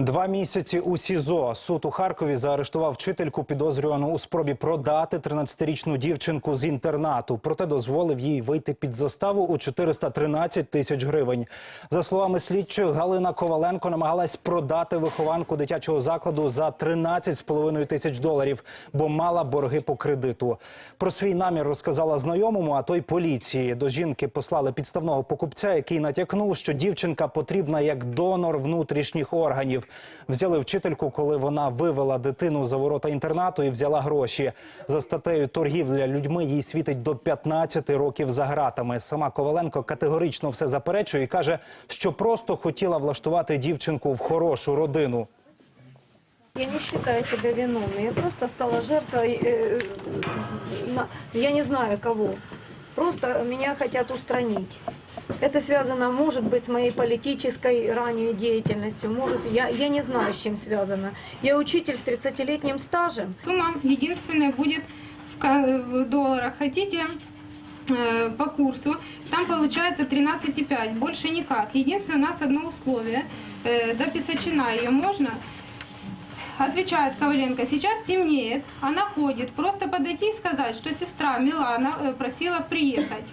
Два місяці у СІЗО суд у Харкові заарештував вчительку, підозрювану у спробі продати 13-річну дівчинку з інтернату. Проте дозволив їй вийти під заставу у 413 тисяч гривень. За словами слідчих, Галина Коваленко намагалась продати вихованку дитячого закладу за 13,5 тисяч доларів, бо мала борги по кредиту. Про свій намір розказала знайомому, а той поліції. До жінки послали підставного покупця, який натякнув, що дівчинка потрібна як донор внутрішніх органів. Взяли вчительку, коли вона вивела дитину за ворота інтернату і взяла гроші. За статтею торгівля людьми їй світить до 15 років за гратами. Сама Коваленко категорично все заперечує і каже, що просто хотіла влаштувати дівчинку в хорошу родину. Я не считаю себя виновной. Я просто стала жертвой, э, на- я не знаю кого. Просто меня хотят устранить. Это связано, может быть, с моей политической ранней деятельностью. Может, я, я не знаю, с чем связано. Я учитель с 30-летним стажем. Сумма единственная будет в, долларах. Хотите э, по курсу, там получается 13,5, больше никак. Единственное, у нас одно условие, э, до Писачина ее можно. Отвечает Коваленко, сейчас темнеет, она ходит. Просто подойти и сказать, что сестра Милана э, просила приехать.